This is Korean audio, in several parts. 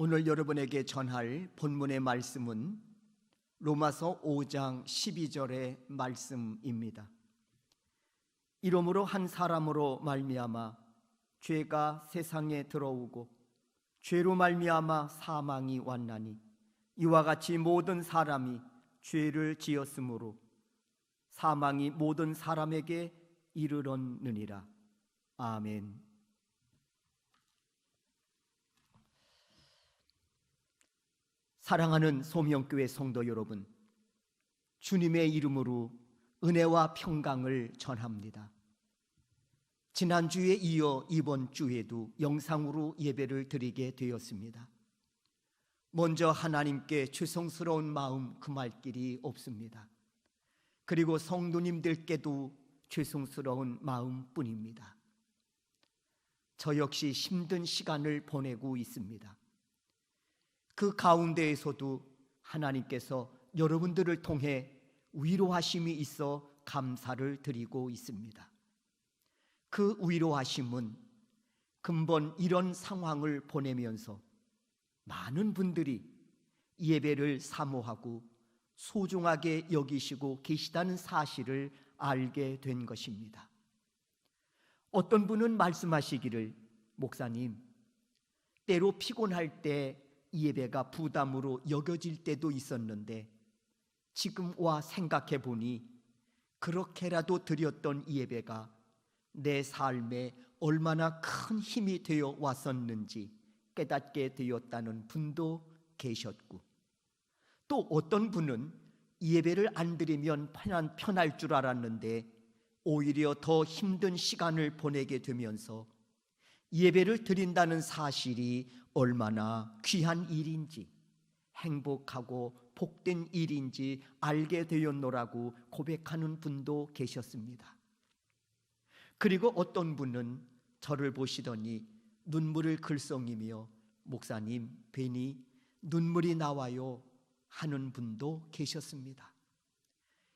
오늘 여러분에게 전할 본문의 말씀은 로마서 5장 12절의 말씀입니다. 이러므로 한 사람으로 말미암아 죄가 세상에 들어오고 죄로 말미암아 사망이 왔나니 이와 같이 모든 사람이 죄를 지었으므로 사망이 모든 사람에게 이르렀느니라. 아멘. 사랑하는 소명교회 성도 여러분, 주님의 이름으로 은혜와 평강을 전합니다. 지난주에 이어 이번 주에도 영상으로 예배를 드리게 되었습니다. 먼저 하나님께 죄송스러운 마음 금할 길이 없습니다. 그리고 성도님들께도 죄송스러운 마음뿐입니다. 저 역시 힘든 시간을 보내고 있습니다. 그 가운데에서도 하나님께서 여러분들을 통해 위로하심이 있어 감사를 드리고 있습니다. 그 위로하심은 근본 이런 상황을 보내면서 많은 분들이 예배를 사모하고 소중하게 여기시고 계시다는 사실을 알게 된 것입니다. 어떤 분은 말씀하시기를 목사님 때로 피곤할 때 예배가 부담으로 여겨질 때도 있었는데 지금 와 생각해 보니 그렇게라도 드렸던 예배가 내 삶에 얼마나 큰 힘이 되어 왔었는지 깨닫게 되었다는 분도 계셨고 또 어떤 분은 예배를 안 드리면 편한, 편할 줄 알았는데 오히려 더 힘든 시간을 보내게 되면서 예배를 드린다는 사실이 얼마나 귀한 일인지 행복하고 복된 일인지 알게 되었노라고 고백하는 분도 계셨습니다. 그리고 어떤 분은 저를 보시더니 눈물을 글썽이며 목사님 괜히 눈물이 나와요 하는 분도 계셨습니다.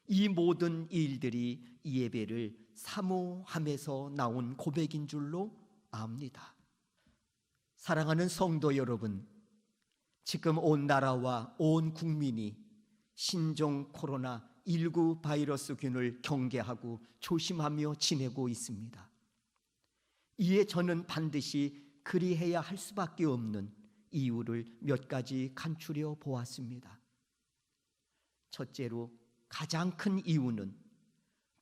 이 모든 일들이 예배를 사모함에서 나온 고백인 줄로 압니다. 사랑하는 성도 여러분, 지금 온 나라와 온 국민이 신종 코로나 19 바이러스균을 경계하고 조심하며 지내고 있습니다. 이에 저는 반드시 그리해야 할 수밖에 없는 이유를 몇 가지 간추려 보았습니다. 첫째로 가장 큰 이유는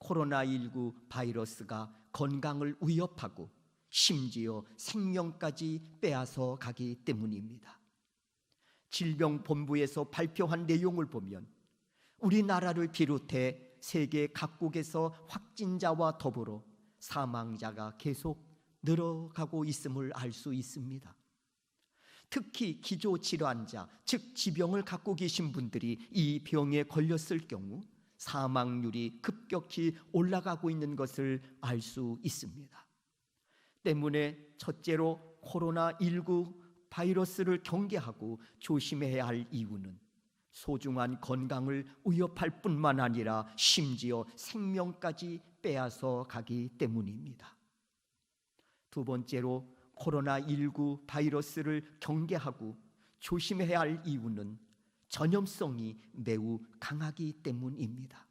코로나19 바이러스가 건강을 위협하고 심지어 생명까지 빼앗아 가기 때문입니다. 질병본부에서 발표한 내용을 보면 우리나라를 비롯해 세계 각국에서 확진자와 더불어 사망자가 계속 늘어가고 있음을 알 수 있습니다. 특히 기조질환자, 즉 지병을 갖고 계신 분들이 이 병에 걸렸을 경우 사망률이 급격히 올라가고 있는 것을 알 수 있습니다. 때문에 첫째로 코로나19 바이러스를 경계하고 조심해야 할 이유는 소중한 건강을 위협할 뿐만 아니라 심지어 생명까지 빼앗아 가기 때문입니다. 두 번째로 코로나19 바이러스를 경계하고 조심해야 할 이유는 전염성이 매우 강하기 때문입니다.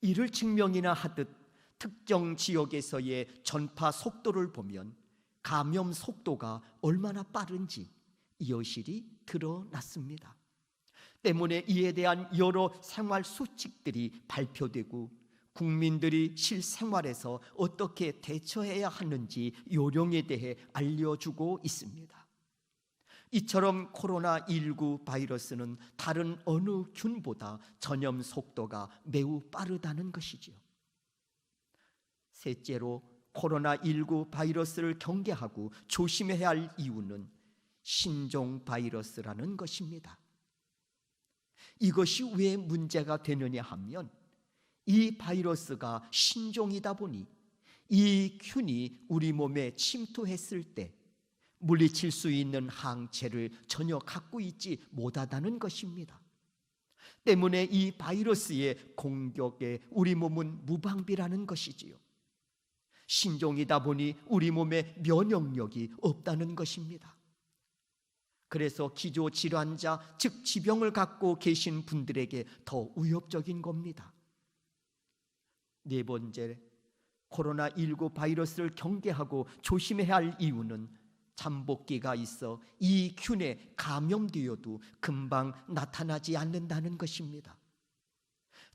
이를 증명이나 하듯 특정 지역에서의 전파 속도를 보면 감염 속도가 얼마나 빠른지 여실히 드러났습니다. 때문에 이에 대한 여러 생활 수칙들이 발표되고 국민들이 실생활에서 어떻게 대처해야 하는지 요령에 대해 알려주고 있습니다. 이처럼 코로나19 바이러스는 다른 어느 균보다 전염 속도가 매우 빠르다는 것이지요. 셋째로 코로나19 바이러스를 경계하고 조심해야 할 이유는 신종 바이러스라는 것입니다. 이것이 왜 문제가 되느냐 하면 이 바이러스가 신종이다 보니 이 균이 우리 몸에 침투했을 때 물리칠 수 있는 항체를 전혀 갖고 있지 못하다는 것입니다. 때문에 이 바이러스의 공격에 우리 몸은 무방비라는 것이지요. 신종이다 보니 우리 몸에 면역력이 없다는 것입니다. 그래서 기조 질환자, 즉 지병을 갖고 계신 분들에게 더 위협적인 겁니다. 네 번째, 코로나19 바이러스를 경계하고 조심해야 할 이유는 잠복기가 있어 이 균에 감염되어도 금방 나타나지 않는다는 것입니다.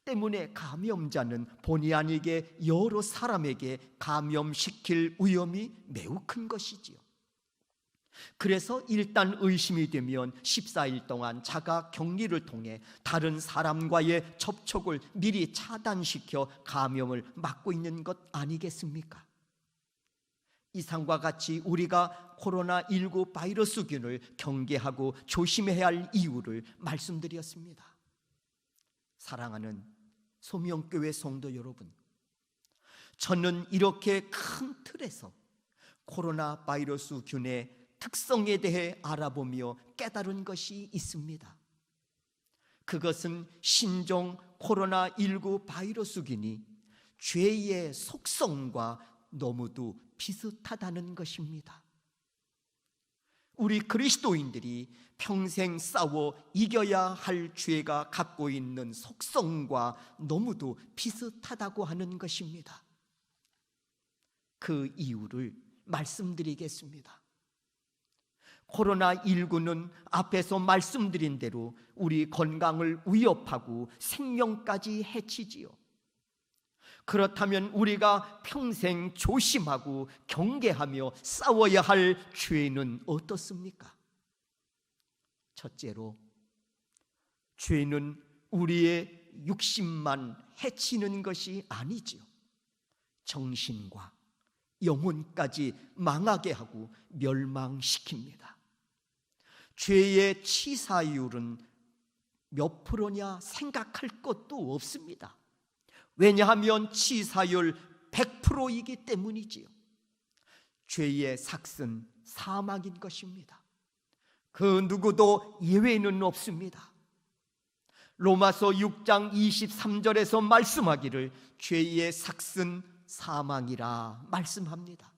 때문에 감염자는 본의 아니게 여러 사람에게 감염시킬 위험이 매우 큰 것이지요. 그래서 일단 의심이 되면 14일 동안 자가 격리를 통해 다른 사람과의 접촉을 미리 차단시켜 감염을 막고 있는 것 아니겠습니까? 이상과 같이 우리가 코로나19 바이러스균을 경계하고 조심해야 할 이유를 말씀드렸습니다. 사랑하는 소명교회 성도 여러분, 저는 이렇게 큰 틀에서 코로나 바이러스 균의 특성에 대해 알아보며 깨달은 것이 있습니다. 그것은 신종 코로나19 바이러스균이 죄의 속성과 너무도 비슷하다는 것입니다. 우리 그리스도인들이 평생 싸워 이겨야 할 죄가 갖고 있는 속성과 너무도 비슷하다고 하는 것입니다. 그 이유를 말씀드리겠습니다. 코로나19는 앞에서 말씀드린 대로 우리 건강을 위협하고 생명까지 해치지요. 그렇다면 우리가 평생 조심하고 경계하며 싸워야 할 죄는 어떻습니까? 첫째로, 죄는 우리의 육신만 해치는 것이 아니지요. 정신과 영혼까지 망하게 하고 멸망시킵니다. 죄의 치사율은 몇 프로냐 생각할 것도 없습니다. 왜냐하면 치사율 100%이기 때문이지요. 죄의 삭은 사망인 것입니다. 그 누구도 예외는 없습니다. 로마서 6장 23절에서 말씀하기를 죄의 삭은 사망이라 말씀합니다.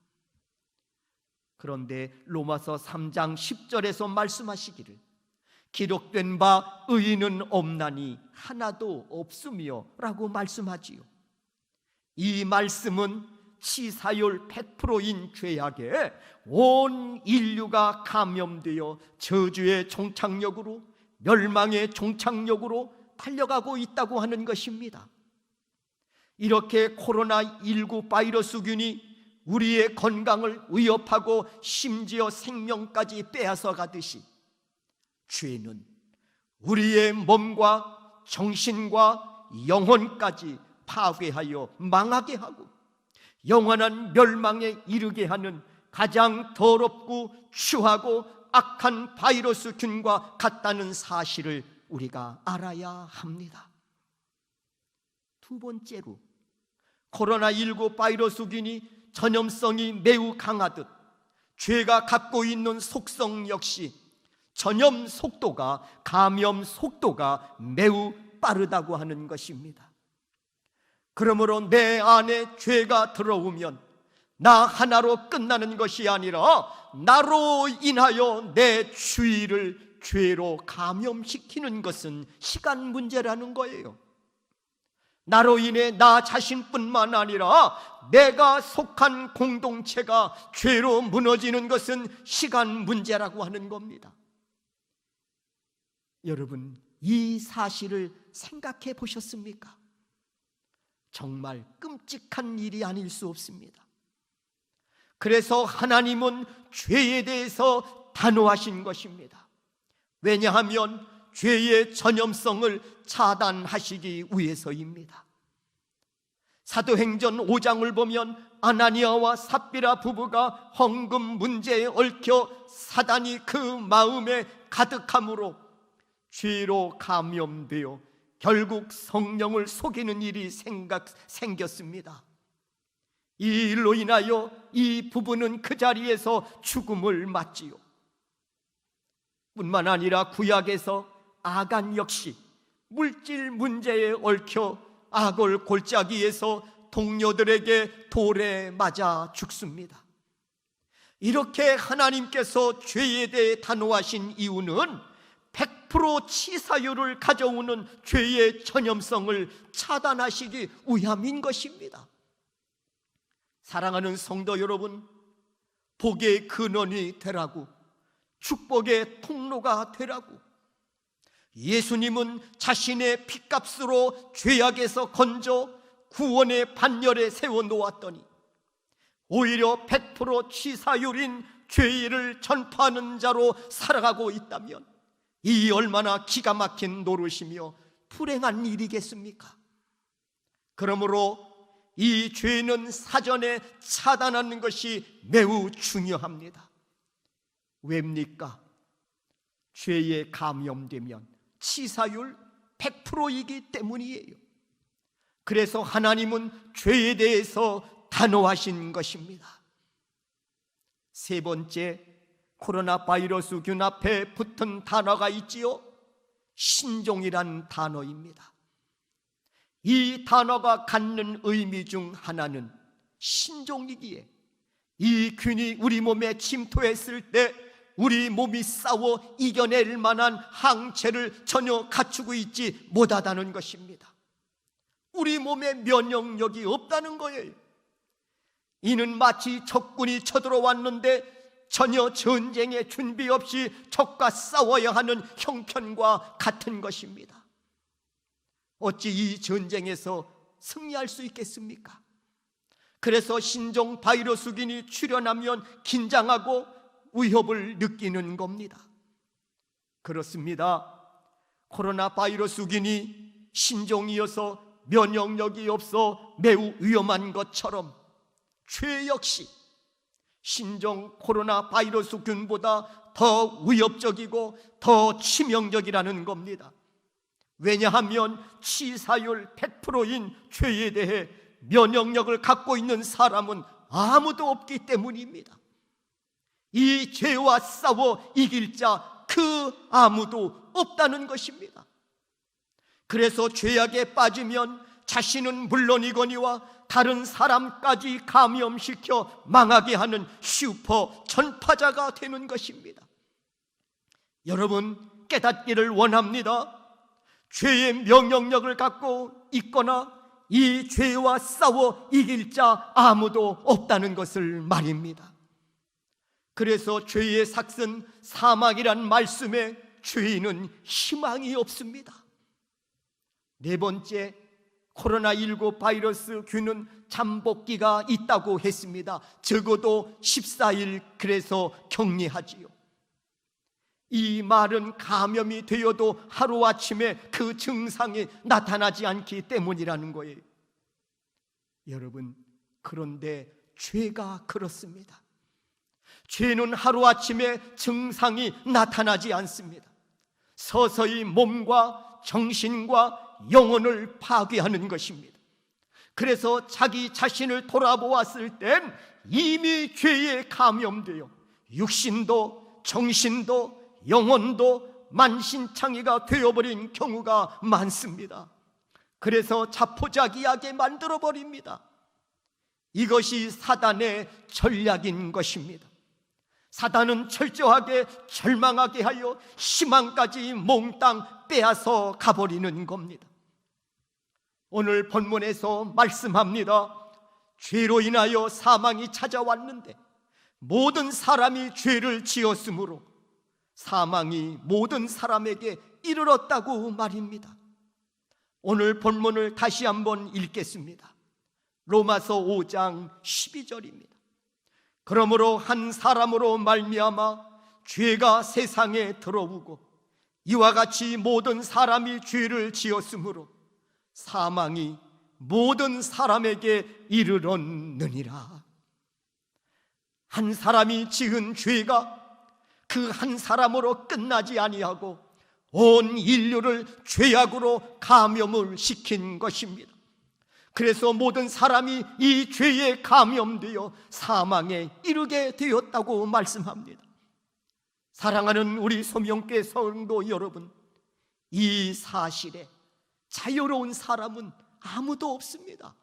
그런데 로마서 3장 10절에서 말씀하시기를 기록된 바 의인은 없나니 하나도 없으며라고 말씀하지요. 이 말씀은 치사율 100%인 죄악에 온 인류가 감염되어 저주의 종착역으로 멸망의 종착역으로 달려가고 있다고 하는 것입니다. 이렇게 코로나19 바이러스균이 우리의 건강을 위협하고 심지어 생명까지 빼앗아 가듯이 죄는 우리의 몸과 정신과 영혼까지 파괴하여 망하게 하고 영원한 멸망에 이르게 하는 가장 더럽고 추하고 악한 바이러스 균과 같다는 사실을 우리가 알아야 합니다. 두 번째로 코로나19 바이러스 균이 전염성이 매우 강하듯 죄가 갖고 있는 속성 역시 전염 속도가 감염 속도가 매우 빠르다고 하는 것입니다. 그러므로 내 안에 죄가 들어오면 나 하나로 끝나는 것이 아니라 나로 인하여 내 주위를 죄로 감염시키는 것은 시간 문제라는 거예요. 나로 인해 나 자신뿐만 아니라 내가 속한 공동체가 죄로 무너지는 것은 시간 문제라고 하는 겁니다. 여러분, 이 사실을 생각해 보셨습니까? 정말 끔찍한 일이 아닐 수 없습니다. 그래서 하나님은 죄에 대해서 단호하신 것입니다. 왜냐하면 죄의 전염성을 차단하시기 위해서입니다. 사도행전 5장을 보면 아나니아와 삽비라 부부가 헌금 문제에 얽혀 사단이 그 마음에 가득함으로 죄로 감염되어 결국 성령을 속이는 일이 생각, 생겼습니다. 이 일로 인하여 이 부부는 그 자리에서 죽음을 맞지요. 뿐만 아니라 구약에서 아간 역시 물질 문제에 얽혀 악을 골짜기에서 동료들에게 돌에 맞아 죽습니다. 이렇게 하나님께서 죄에 대해 단호하신 이유는 100% 치사율을 가져오는 죄의 전염성을 차단하시기 위함인 것입니다. 사랑하는 성도 여러분, 복의 근원이 되라고, 축복의 통로가 되라고, 예수님은 자신의 피값으로 죄악에서 건져 구원의 반열에 세워 놓았더니 오히려 100% 취사율인 죄를 전파하는 자로 살아가고 있다면 이 얼마나 기가 막힌 노릇이며 불행한 일이겠습니까? 그러므로 이 죄는 사전에 차단하는 것이 매우 중요합니다. 왜입니까? 죄에 감염되면 치사율 100%이기 때문이에요. 그래서 하나님은 죄에 대해서 단호하신 것입니다. 세 번째, 코로나 바이러스 균 앞에 붙은 단어가 있지요. 신종이란 단어입니다. 이 단어가 갖는 의미 중 하나는 신종이기에 이 균이 우리 몸에 침투했을 때 우리 몸이 싸워 이겨낼 만한 항체를 전혀 갖추고 있지 못하다는 것입니다. 우리 몸에 면역력이 없다는 거예요. 이는 마치 적군이 쳐들어왔는데 전혀 전쟁의 준비 없이 적과 싸워야 하는 형편과 같은 것입니다. 어찌 이 전쟁에서 승리할 수 있겠습니까? 그래서 신종 바이러스균이 출현하면 긴장하고 위협을 느끼는 겁니다. 그렇습니다. 코로나 바이러스균이 신종이어서 면역력이 없어 매우 위험한 것처럼 죄 역시 신종 코로나 바이러스균보다 더 위협적이고 더 치명적이라는 겁니다. 왜냐하면 치사율 100%인 죄에 대해 면역력을 갖고 있는 사람은 아무도 없기 때문입니다. 이 죄와 싸워 이길 자 그 아무도 없다는 것입니다. 그래서 죄악에 빠지면 자신은 물론이거니와 다른 사람까지 감염시켜 망하게 하는 슈퍼 전파자가 되는 것입니다. 여러분 깨닫기를 원합니다. 죄의 명령력을 갖고 있거나 이 죄와 싸워 이길 자 아무도 없다는 것을 말입니다. 그래서 죄의 삭슨 사망이란 말씀에 죄인은 희망이 없습니다. 네 번째, 코로나19 바이러스 균은 잠복기가 있다고 했습니다. 적어도 14일 그래서 격리하지요. 이 말은 감염이 되어도 하루아침에 그 증상이 나타나지 않기 때문이라는 거예요. 여러분, 그런데 죄가 그렇습니다. 죄는 하루아침에 증상이 나타나지 않습니다. 서서히 몸과 정신과 영혼을 파괴하는 것입니다. 그래서 자기 자신을 돌아보았을 땐 이미 죄에 감염되어 육신도 정신도 영혼도 만신창이가 되어버린 경우가 많습니다. 그래서 자포자기하게 만들어 버립니다. 이것이 사단의 전략인 것입니다. 사단은 철저하게 절망하게 하여 희망까지 몽땅 빼앗아 가버리는 겁니다. 오늘 본문에서 말씀합니다. 죄로 인하여 사망이 찾아왔는데 모든 사람이 죄를 지었으므로 사망이 모든 사람에게 이르렀다고 말입니다. 오늘 본문을 다시 한번 읽겠습니다. 로마서 5장 12절입니다. 그러므로 한 사람으로 말미암아 죄가 세상에 들어오고 이와 같이 모든 사람이 죄를 지었으므로 사망이 모든 사람에게 이르렀느니라. 한 사람이 지은 죄가 그 한 사람으로 끝나지 아니하고 온 인류를 죄악으로 감염을 시킨 것입니다. 그래서 모든 사람이 이 죄에 감염되어 사망에 이르게 되었다고 말씀합니다. 사랑하는 우리 소명계 성도 여러분, 이 사실에 자유로운 사람은 아무도 없습니다.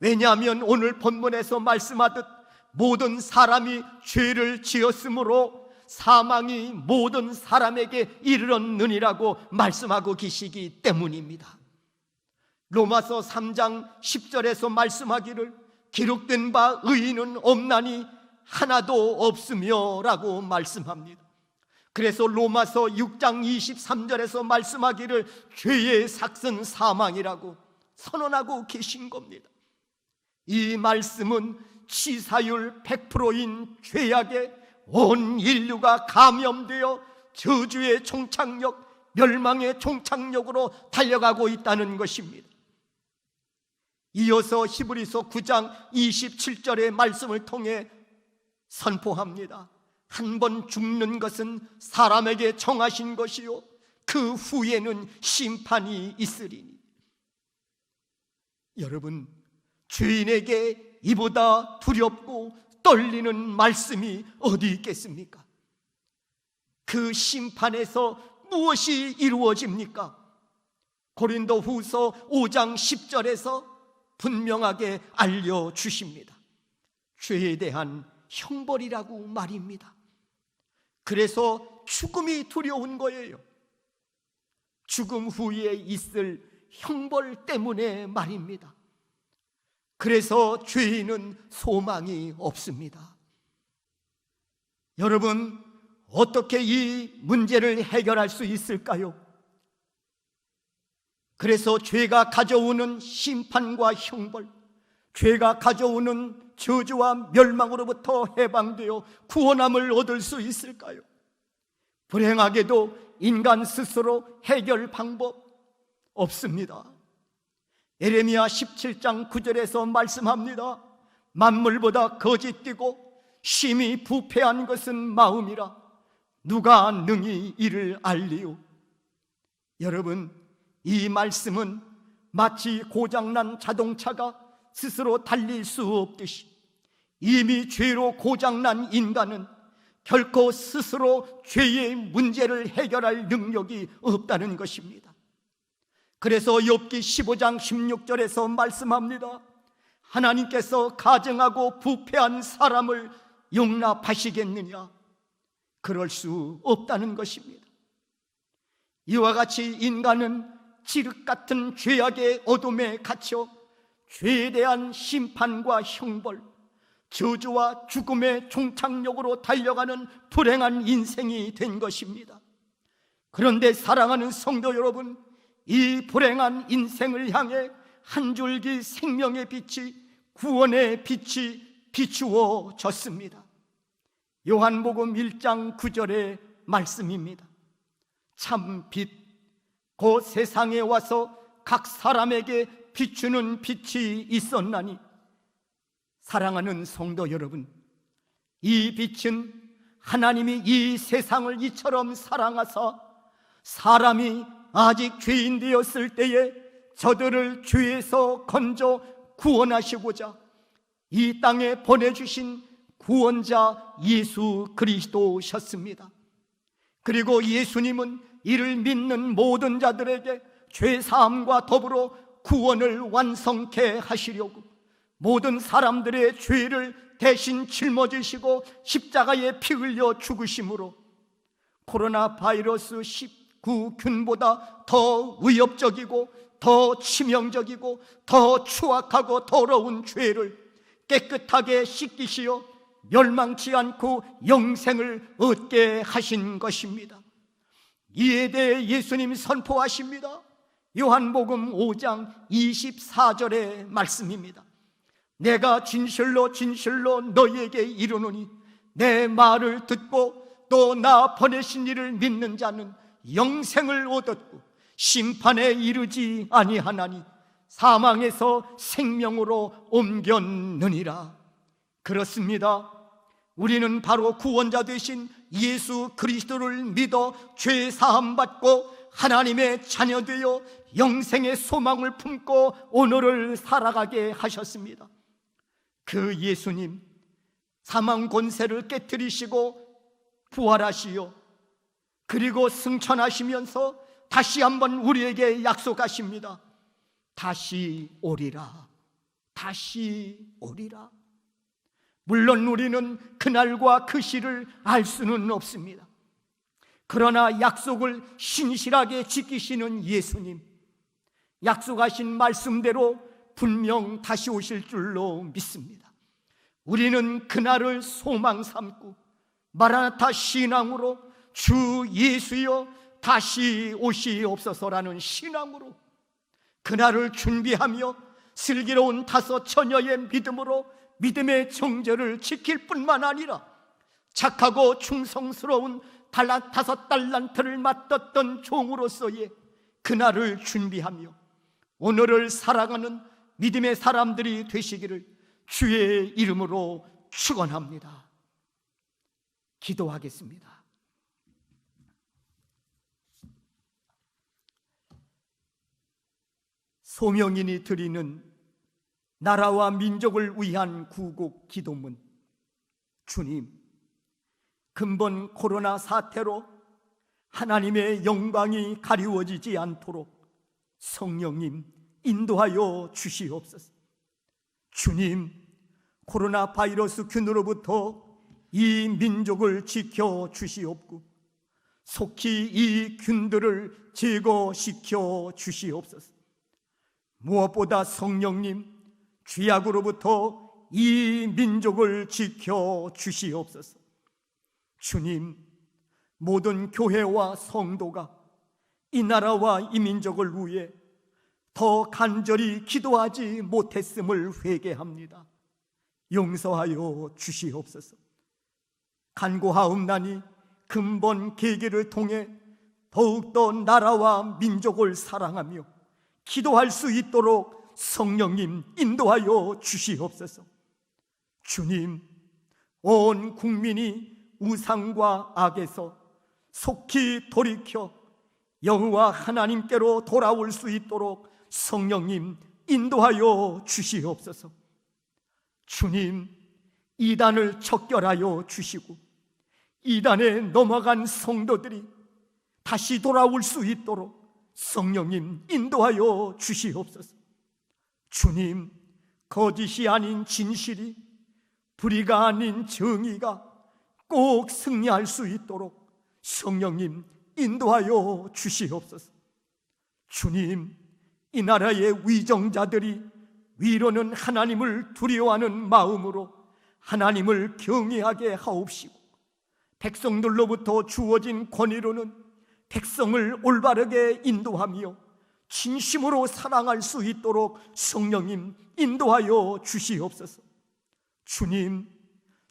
왜냐하면 오늘 본문에서 말씀하듯 모든 사람이 죄를 지었으므로 사망이 모든 사람에게 이르렀느니라고 말씀하고 계시기 때문입니다. 로마서 3장 10절에서 말씀하기를 기록된 바 의인은 없나니 하나도 없으며 라고 말씀합니다. 그래서 로마서 6장 23절에서 말씀하기를 죄의 삭은 사망이라고 선언하고 계신 겁니다. 이 말씀은 치사율 100%인 죄악에 온 인류가 감염되어 저주의 총착력, 멸망의 총착력으로 달려가고 있다는 것입니다. 이어서 히브리서 9장 27절의 말씀을 통해 선포합니다. 한 번 죽는 것은 사람에게 정하신 것이요. 그 후에는 심판이 있으리니. 여러분, 죄인에게 이보다 두렵고 떨리는 말씀이 어디 있겠습니까? 그 심판에서 무엇이 이루어집니까? 고린도 후서 5장 10절에서 분명하게 알려주십니다. 죄에 대한 형벌이라고 말입니다. 그래서 죽음이 두려운 거예요. 죽음 후에 있을 형벌 때문에 말입니다. 그래서 죄인은 소망이 없습니다. 여러분, 어떻게 이 문제를 해결할 수 있을까요? 그래서 죄가 가져오는 심판과 형벌, 죄가 가져오는 저주와 멸망으로부터 해방되어 구원함을 얻을 수 있을까요? 불행하게도 인간 스스로 해결 방법 없습니다. 에레미야 17장 9절에서 말씀합니다. 만물보다 거짓되고 심히 부패한 것은 마음이라 누가 능히 이를 알리요? 여러분, 이 말씀은 마치 고장난 자동차가 스스로 달릴 수 없듯이 이미 죄로 고장난 인간은 결코 스스로 죄의 문제를 해결할 능력이 없다는 것입니다. 그래서 욥기 15장 16절에서 말씀합니다. 하나님께서 가정하고 부패한 사람을 용납하시겠느냐? 그럴 수 없다는 것입니다. 이와 같이 인간은 지륵 같은 죄악의 어둠에 갇혀 죄에 대한 심판과 형벌, 저주와 죽음의 종착역으로 달려가는 불행한 인생이 된 것입니다. 그런데 사랑하는 성도 여러분, 이 불행한 인생을 향해 한 줄기 생명의 빛이 구원의 빛이 비추어졌습니다. 요한복음 1장 9절의 말씀입니다. 참 빛, 그 세상에 와서 각 사람에게 비추는 빛이 있었나니 사랑하는 성도 여러분 이 빛은 하나님이 이 세상을 이처럼 사랑하사 사람이 아직 죄인 되었을 때에 저들을 죄에서 건져 구원하시고자 이 땅에 보내주신 구원자 예수 그리스도셨습니다. 그리고 예수님은 이를 믿는 모든 자들에게 죄 사함과 더불어 구원을 완성케 하시려고 모든 사람들의 죄를 대신 짊어지시고 십자가에 피 흘려 죽으심으로 코로나 바이러스 19균보다 더 위협적이고 더 치명적이고 더 추악하고 더러운 죄를 깨끗하게 씻기시어 멸망치 않고 영생을 얻게 하신 것입니다. 이에 대해 예수님 선포하십니다. 요한복음 5장 24절의 말씀입니다. 내가 진실로 진실로 너희에게 이르노니 내 말을 듣고 또 나 보내신 이를 믿는 자는 영생을 얻었고 심판에 이르지 아니하나니 사망에서 생명으로 옮겼느니라. 그렇습니다. 우리는 바로 구원자 되신 예수 그리스도를 믿어 죄 사함 받고 하나님의 자녀 되어 영생의 소망을 품고 오늘을 살아가게 하셨습니다. 그 예수님 사망 권세를 깨뜨리시고 부활하시어 그리고 승천하시면서 다시 한번 우리에게 약속하십니다. 다시 오리라. 다시 오리라. 물론 우리는 그날과 그 시를 알 수는 없습니다. 그러나 약속을 신실하게 지키시는 예수님, 약속하신 말씀대로 분명 다시 오실 줄로 믿습니다. 우리는 그날을 소망 삼고 마라나타 신앙으로 주 예수여 다시 오시옵소서라는 신앙으로 그날을 준비하며 슬기로운 다섯 처녀의 믿음으로 믿음의 정절을 지킬 뿐만 아니라 착하고 충성스러운 달란 다섯 달란트를 맡았던 종으로서의 그날을 준비하며 오늘을 살아가는 믿음의 사람들이 되시기를 주의 이름으로 축원합니다. 기도하겠습니다. 소명인이 드리는 나라와 민족을 위한 구국 기도문 주님 근본 코로나 사태로 하나님의 영광이 가리워지지 않도록 성령님 인도하여 주시옵소서. 주님, 코로나 바이러스 균으로부터 이 민족을 지켜 주시옵고 속히 이 균들을 제거시켜 주시옵소서. 무엇보다 성령님 죄악으로부터 이 민족을 지켜 주시옵소서. 주님, 모든 교회와 성도가 이 나라와 이 민족을 위해 더 간절히 기도하지 못했음을 회개합니다. 용서하여 주시옵소서. 간구하옵나니 근본 계기를 통해 더욱더 나라와 민족을 사랑하며 기도할 수 있도록 성령님 인도하여 주시옵소서. 주님, 온 국민이 우상과 악에서 속히 돌이켜 여호와 하나님께로 돌아올 수 있도록 성령님 인도하여 주시옵소서. 주님, 이단을 척결하여 주시고 이단에 넘어간 성도들이 다시 돌아올 수 있도록 성령님 인도하여 주시옵소서. 주님, 거짓이 아닌 진실이 불의가 아닌 정의가 꼭 승리할 수 있도록 성령님 인도하여 주시옵소서. 주님, 이 나라의 위정자들이 위로는 하나님을 두려워하는 마음으로 하나님을 경외하게 하옵시고 백성들로부터 주어진 권위로는 백성을 올바르게 인도하며 진심으로 사랑할 수 있도록 성령님 인도하여 주시옵소서. 주님,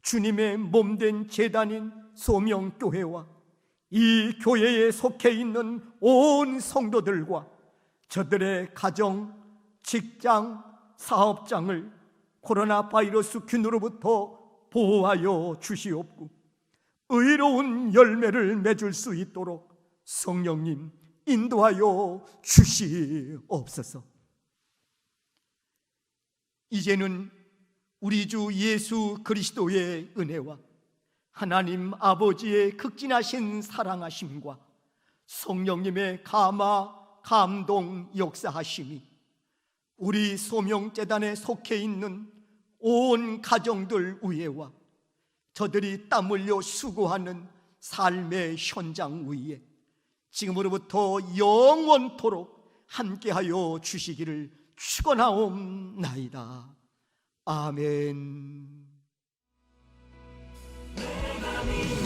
주님의 몸된 재단인 소명교회와 이 교회에 속해 있는 온 성도들과 저들의 가정, 직장, 사업장을 코로나 바이러스 균으로부터 보호하여 주시옵고 의로운 열매를 맺을 수 있도록 성령님 인도하여 주시옵소서. 이제는 우리 주 예수 그리스도의 은혜와 하나님 아버지의 극진하신 사랑하심과 성령님의 감화, 감동, 역사하심이 우리 소명재단에 속해 있는 온 가정들 위에와 저들이 땀 흘려 수고하는 삶의 현장 위에 지금으로부터 영원토록 함께하여 주시기를 축원하옵나이다. 아멘. Ven a.